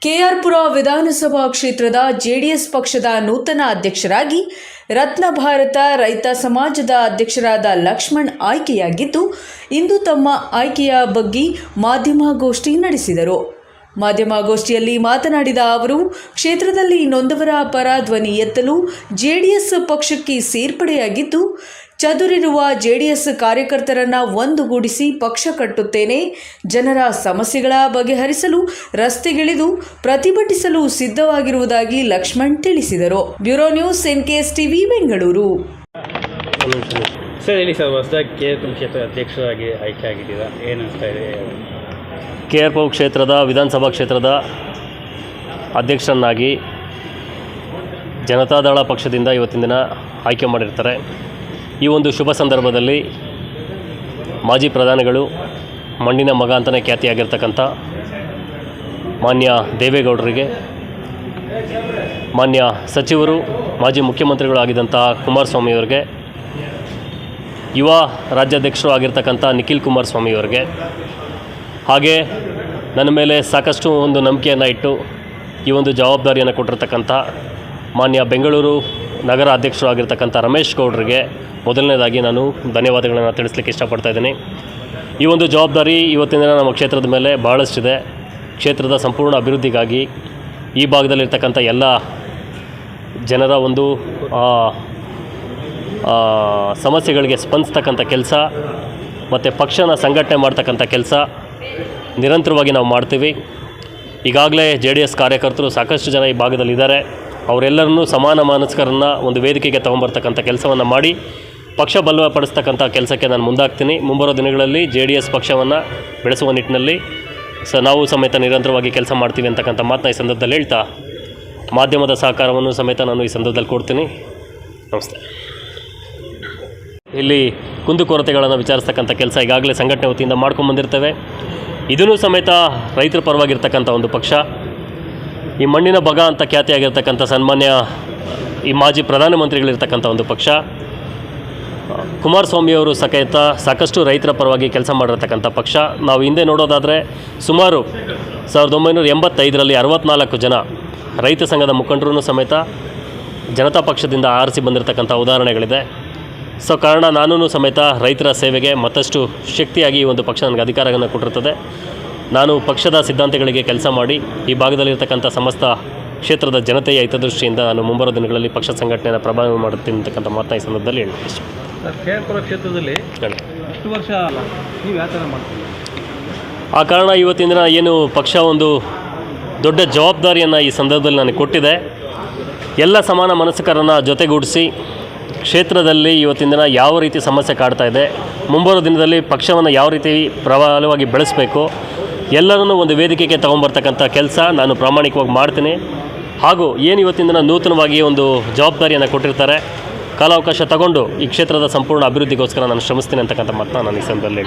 ಕೆಆರ್ಪುರ ವಿಧಾನಸಭಾ ಕ್ಷೇತ್ರದ ಜೆಡಿಎಸ್ ಪಕ್ಷದ ನೂತನ ಅಧ್ಯಕ್ಷರಾಗಿ ರತ್ನ ಭಾರತ ರೈತ ಸಮಾಜದ ಅಧ್ಯಕ್ಷರಾದ ಲಕ್ಷ್ಮಣ್ ಆಯ್ಕೆಯಾಗಿದ್ದು, ಇಂದು ತಮ್ಮ ಆಯ್ಕೆಯ ಬಗ್ಗೆ ಮಾಧ್ಯಮಗೋಷ್ಠಿ ನಡೆಸಿದರು. ಮಾಧ್ಯಮಗೋಷ್ಠಿಯಲ್ಲಿ ಮಾತನಾಡಿದ ಅವರು, ಕ್ಷೇತ್ರದಲ್ಲಿ ನೊಂದವರ ಪರ ಧ್ವನಿ ಎತ್ತಲು ಜೆಡಿಎಸ್ ಪಕ್ಷಕ್ಕೆ ಸೇರ್ಪಡೆಯಾಗಿದ್ದು ಚದುರಿರುವ ಜೆಡಿಎಸ್ ಕಾರ್ಯಕರ್ತರನ್ನ ಒಂದುಗೂಡಿಸಿ ಪಕ್ಷ ಕಟ್ಟುತ್ತೇನೆ. ಜನರ ಸಮಸ್ಯೆಗಳ ಬಗೆಹರಿಸಲು ರಸ್ತೆಗಿಳಿದು ಪ್ರತಿಭಟಿಸಲು ಸಿದ್ಧವಾಗಿರುವುದಾಗಿ ಲಕ್ಷ್ಮಣ್ ತಿಳಿಸಿದರು. Bureau news NKS TV Bengaluru. Sir ಹೇಳಿ ಸರ್ ಹೊಸದಾಗಿ ಕೆ ಆರ್ ಕ್ಷೇತ್ರ ಅಧ್ಯಕ್ಷರಾಗಿ ಆಯ್ಕೆ ಆಗಿದ್ದೀರಾ? ಏನು ಅನಿಸ್ತಾ ಇದೆ? ಕೆ ಆರ್ ಪು ಕ್ಷೇತ್ರದ ವಿಧಾನಸಭಾ ಕ್ಷೇತ್ರದ ಅಧ್ಯಕ್ಷರನ್ನಾಗಿ ಜನತಾದಳ ಪಕ್ಷದಿಂದ ಇವತ್ತಿನ ದಿನ ಆಯ್ಕೆ ಮಾಡಿರ್ತಾರೆ ಈ ಒಂದು ಶುಭ ಸಂದರ್ಭದಲ್ಲಿ ಮಾಜಿ ಪ್ರಧಾನಿಗಳು, ಮಣ್ಣಿನ ಮಗ ಅಂತಲೇ ಖ್ಯಾತಿಯಾಗಿರ್ತಕ್ಕಂಥ ಮಾನ್ಯ ದೇವೇಗೌಡರಿಗೆ, ಮಾನ್ಯ ಸಚಿವರು, ಮಾಜಿ ಮುಖ್ಯಮಂತ್ರಿಗಳು ಆಗಿದ್ದಂತಹ ಕುಮಾರಸ್ವಾಮಿಯವರಿಗೆ ಯುವ ರಾಜ್ಯಾಧ್ಯಕ್ಷರು ಆಗಿರ್ತಕ್ಕಂಥ ನಿಖಿಲ್ ಕುಮಾರಸ್ವಾಮಿಯವರಿಗೆ ಹಾಗೆ ನನ್ನ ಮೇಲೆ ಸಾಕಷ್ಟು ಒಂದು ನಂಬಿಕೆಯನ್ನು ಇಟ್ಟು ಈ ಒಂದು ಜವಾಬ್ದಾರಿಯನ್ನು ಕೊಟ್ಟಿರ್ತಕ್ಕಂಥ ಮಾನ್ಯ ಬೆಂಗಳೂರು ನಗರ ಅಧ್ಯಕ್ಷರು ಆಗಿರ್ತಕ್ಕಂಥ ರಮೇಶ್ ಗೌಡ್ರಿಗೆ ಮೊದಲನೇದಾಗಿ ನಾನು ಧನ್ಯವಾದಗಳನ್ನು ತಿಳಿಸ್ಲಿಕ್ಕೆ ಇಷ್ಟಪಡ್ತಾ ಇದ್ದೀನಿ. ಈ ಒಂದು ಜವಾಬ್ದಾರಿ ಇವತ್ತಿನ ದಿನ ನಮ್ಮ ಕ್ಷೇತ್ರದ ಮೇಲೆ ಭಾಳಷ್ಟಿದೆ ಕ್ಷೇತ್ರದ ಸಂಪೂರ್ಣ ಅಭಿವೃದ್ಧಿಗಾಗಿ ಈ ಭಾಗದಲ್ಲಿರ್ತಕ್ಕಂಥ ಎಲ್ಲ ಜನರ ಒಂದು ಸಮಸ್ಯೆಗಳಿಗೆ ಸ್ಪಂದಿಸ್ತಕ್ಕಂಥ ಕೆಲಸ ಮತ್ತು ಪಕ್ಷನ ಸಂಘಟನೆ ಮಾಡ್ತಕ್ಕಂಥ ಕೆಲಸ ನಿರಂತರವಾಗಿ ನಾವು ಮಾಡ್ತೀವಿ. ಈಗಾಗಲೇ ಜೆ ಡಿ ಎಸ್ ಕಾರ್ಯಕರ್ತರು ಸಾಕಷ್ಟು ಜನ ಈ ಭಾಗದಲ್ಲಿದ್ದಾರೆ. ಅವರೆಲ್ಲರನ್ನೂ ಸಮಾನ ಮಾನಸ್ಕರನ್ನ ಒಂದು ವೇದಿಕೆಗೆ ತೊಗೊಂಬರ್ತಕ್ಕಂಥ ಕೆಲಸವನ್ನು ಮಾಡಿ ಪಕ್ಷ ಬಲಪಡಿಸ್ತಕ್ಕಂಥ ಕೆಲಸಕ್ಕೆ ನಾನು ಮುಂದಾಗ್ತೀನಿ. ಮುಂಬರೋ ದಿನಗಳಲ್ಲಿ ಜೆ ಡಿ ಎಸ್ ಪಕ್ಷವನ್ನು ಬೆಳೆಸುವ ನಿಟ್ಟಿನಲ್ಲಿ ಸ ನಾವು ಸಮೇತ ನಿರಂತರವಾಗಿ ಕೆಲಸ ಮಾಡ್ತೀವಿ ಅಂತಕ್ಕಂಥ ಮಾತನ್ನ ಈ ಸಂದರ್ಭದಲ್ಲಿ ಹೇಳ್ತಾ ಮಾಧ್ಯಮದ ಸಹಕಾರವನ್ನು ಸಮೇತ ನಾನು ಈ ಸಂದರ್ಭದಲ್ಲಿ ಕೊಡ್ತೀನಿ. ನಮಸ್ತೆ. ಇಲ್ಲಿ ಕುಂದುಕೊರತೆಗಳನ್ನು ವಿಚಾರಿಸ್ತಕ್ಕಂಥ ಕೆಲಸ ಈಗಾಗಲೇ ಸಂಘಟನೆ ವತಿಯಿಂದ ಮಾಡ್ಕೊಂಡು ಬಂದಿರ್ತೇವೆ ಇದೂ ಸಮೇತ ರೈತರ ಪರವಾಗಿರ್ತಕ್ಕಂಥ ಒಂದು ಪಕ್ಷ ಈ ಮಣ್ಣಿನ ಬಗ ಅಂತ ಖ್ಯಾತಿಯಾಗಿರ್ತಕ್ಕಂಥ ಸನ್ಮಾನ್ಯ ಈ ಮಾಜಿ ಪ್ರಧಾನಮಂತ್ರಿಗಳಿರ್ತಕ್ಕಂಥ ಒಂದು ಪಕ್ಷ ಕುಮಾರಸ್ವಾಮಿಯವರು ಸಕೈತ ಸಾಕಷ್ಟು ರೈತರ ಪರವಾಗಿ ಕೆಲಸ ಮಾಡಿರತಕ್ಕಂಥ ಪಕ್ಷ. ನಾವು ಹಿಂದೆ ನೋಡೋದಾದರೆ ಸುಮಾರು ಸಾವಿರದ ಒಂಬೈನೂರ ಎಂಬತ್ತೈದರಲ್ಲಿ ಅರವತ್ನಾಲ್ಕು ಜನ ರೈತ ಸಂಘದ ಮುಖಂಡರೂ ಸಮೇತ ಜನತಾ ಪಕ್ಷದಿಂದ ಆರಿಸಿ ಬಂದಿರತಕ್ಕಂಥ ಉದಾಹರಣೆಗಳಿದೆ. ಸೊ, ಕಾರಣ ನಾನೂ ಸಮೇತ ರೈತರ ಸೇವೆಗೆ ಮತ್ತಷ್ಟು ಶಕ್ತಿಯಾಗಿ ಈ ಒಂದು ಪಕ್ಷ ನನಗೆ ಅಧಿಕಾರವನ್ನು ಕೊಟ್ಟಿರ್ತದೆ. ನಾನು ಪಕ್ಷದ ಸಿದ್ಧಾಂತಗಳಿಗೆ ಕೆಲಸ ಮಾಡಿ ಈ ಭಾಗದಲ್ಲಿರ್ತಕ್ಕಂಥ ಸಮಸ್ತ ಕ್ಷೇತ್ರದ ಜನತೆಯ ಹಿತದೃಷ್ಟಿಯಿಂದ ನಾನು ಮುಂಬರುವ ದಿನಗಳಲ್ಲಿ ಪಕ್ಷ ಸಂಘಟನೆಯನ್ನು ಪ್ರಭಾವ ಮಾಡುತ್ತೀನಿ ಅಂತಕ್ಕಂಥ ಮಾತನ್ನ ಈ ಸಂದರ್ಭದಲ್ಲಿ ಸರ್ ಕ್ಷೇತ್ರದಲ್ಲಿ ಹೇಳಿ. ಇಷ್ಟು ವರ್ಷ ನೀವು ಯಾವ ಥರ ಮಾಡ್ತೀವಿ ಆ ಕಾರಣ ಇವತ್ತಿನ ದಿನ ಏನು ಪಕ್ಷ ಒಂದು ದೊಡ್ಡ ಜವಾಬ್ದಾರಿಯನ್ನು ಈ ಸಂದರ್ಭದಲ್ಲಿ ನನಗೆ ಕೊಟ್ಟಿದೆ. ಎಲ್ಲ ಸಮಾನ ಮನಸ್ಕರನ್ನು ಜೊತೆಗೂಡಿಸಿ ಕ್ಷೇತ್ರದಲ್ಲಿ ಇವತ್ತಿನ ದಿನ ಯಾವ ರೀತಿ ಸಮಸ್ಯೆ ಕಾಡ್ತಾ ಇದೆ ಮುಂಬರುವ ದಿನದಲ್ಲಿ ಪಕ್ಷವನ್ನು ಯಾವ ರೀತಿ ಪ್ರಬಲವಾಗಿ ಬೆಳೆಸಬೇಕು ಎಲ್ಲರನ್ನೂ ಒಂದು ವೇದಿಕೆಗೆ ತೊಗೊಂಬರ್ತಕ್ಕಂಥ ಕೆಲಸ ನಾನು ಪ್ರಾಮಾಣಿಕವಾಗಿ ಮಾಡ್ತೀನಿ. ಹಾಗೂ ಏನು ಇವತ್ತಿನ ನೂತನವಾಗಿ ಒಂದು ಜವಾಬ್ದಾರಿಯನ್ನು ಕೊಟ್ಟಿರ್ತಾರೆ, ಕಾಲಾವಕಾಶ ತಗೊಂಡು ಈ ಕ್ಷೇತ್ರದ ಸಂಪೂರ್ಣ ಅಭಿವೃದ್ಧಿಗೋಸ್ಕರ ನಾನು ಶ್ರಮಿಸ್ತೀನಿ ಅಂತಕ್ಕಂಥ ಮಾತನ್ನ ನಾನು ಈ ಸಂದರ್ಭದಲ್ಲಿ